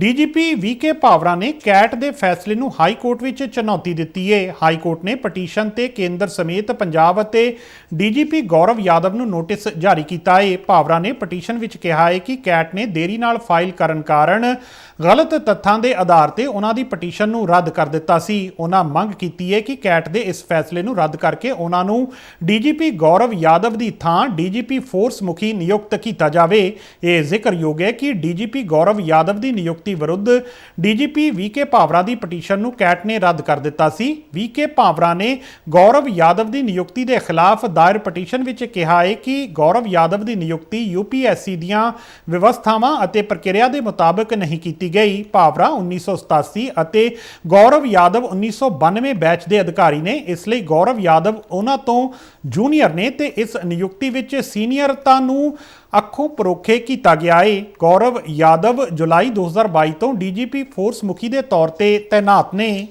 DGP VK ਭਾਵਰਾ ਨੇ cat ਦੇ ਫੈਸਲੇ ਨੂੰ ਹਾਈ ਕੋਰਟ ਵਿੱਚ ਚੁਣੌਤੀ ਦਿੱਤੀ ਹੈ ਹਾਈ ਕੋਰਟ ਨੇ ਪਟੀਸ਼ਨ ਤੇ ਕੇਂਦਰ ਸਮੇਤ ਪੰਜਾਬ ਅਤੇ ਡੀਜੀਪੀ ਗੌਰਵ ਯਾਦਵ ਨੂੰ ਨੋਟਿਸ ਜਾਰੀ ਕੀਤਾ ਹੈ ਭਾਵਰਾ ਨੇ ਪਟੀਸ਼ਨ ਵਿੱਚ ਕਿਹਾ ਹੈ ਕਿ ਕੈਟ ਨੇ ਦੇਰੀ ਨਾਲ ਫਾਈਲ ਕਰਨ ਕਾਰਨ ਗਲਤ ਤੱਥਾਂ ਦੇ ਆਧਾਰ ਤੇ ਉਹਨਾਂ ਦੀ ਪਟੀਸ਼ਨ ਨੂੰ ਰੱਦ ਕਰ ਦਿੱਤਾ ਸੀ। ਉਹਨਾਂ ਮੰਗ ਕੀਤੀ ਹੈ ਕਿ ਕੈਟ ਦੇ ਇਸ ਫੈਸਲੇ ਨੂੰ ਰੱਦ ਕਰਕੇ ਉਹਨਾਂ ਨੂੰ ਡੀਜੀਪੀ ਗੌਰਵ ਯਾਦਵ ਦੀ ਥਾਂ ਡੀਜੀਪੀ ਫੋਰਸ ਮੁਖੀ ਨਿਯੁਕਤ ਕੀਤਾ ਜਾਵੇ। ਇਹ ਜ਼ਿਕਰਯੋਗ ਹੈ ਕਿ ਡੀਜੀਪੀ ਗੌਰਵ ਯਾਦਵ ਦੀ ਨਿਯੁਕਤੀ ਵਿਰੁੱਧ ਡੀਜੀਪੀ ਵੀਕੇ ਭਾਵਰਾ ਦੀ ਪਟੀਸ਼ਨ ਨੂੰ ਕੈਟ ਨੇ ਰੱਦ ਕਰ ਦਿੱਤਾ ਸੀ। ਵੀਕੇ ਭਾਵਰਾ ਨੇ ਗੌਰਵ ਯਾਦਵ ਦੀ ਨਿਯੁਕਤੀ ਦੇ ਖਿਲਾਫ ਦਾਇਰ ਪਟੀਸ਼ਨ ਵਿੱਚ ਕਿਹਾ ਹੈ ਕਿ ਗੌਰਵ ਯਾਦਵ ਦੀ ਨਿਯੁਕਤੀ ਯੂਪੀਐਸਸੀ ਦੀਆਂ ਵਿਵਸਥਾਵਾਂ ਅਤੇ ਪ੍ਰਕਿਰਿਆ ਦੇ ਮੁਤਾਬਕ ਨਹੀਂ ਕੀਤੀ ਗਈ। ਭਾਵਰਾ 1987 ਅਤੇ ਗੌਰਵ ਯਾਦਵ 1992 ਬੈਚ ਦੇ ਅਧਿਕਾਰੀ ਨੇ ਇਸ ਲਈ ਗੌਰਵ ਯਾਦਵ ਉਹਨਾਂ ਤੋਂ ਜੂਨੀਅਰ ਨੇ ਤੇ ਇਸ ਨਿਯੁਕਤੀ ਵਿੱਚ ਸੀਨੀਅਰਤਾ ਨੂੰ ਅੱਖੋਂ ਪਰੋਖੇ ਕੀਤਾ ਗਿਆ ਹੈ। ਗੌਰਵ ਯਾਦਵ ਜੁਲਾਈ 2022 ਤੋਂ ਡੀਜੀਪੀ ਫੋਰਸ ਮੁਖੀ ਦੇ ਤੌਰ ਤੇ ਤਾਇਨਾਤ ਨੇ।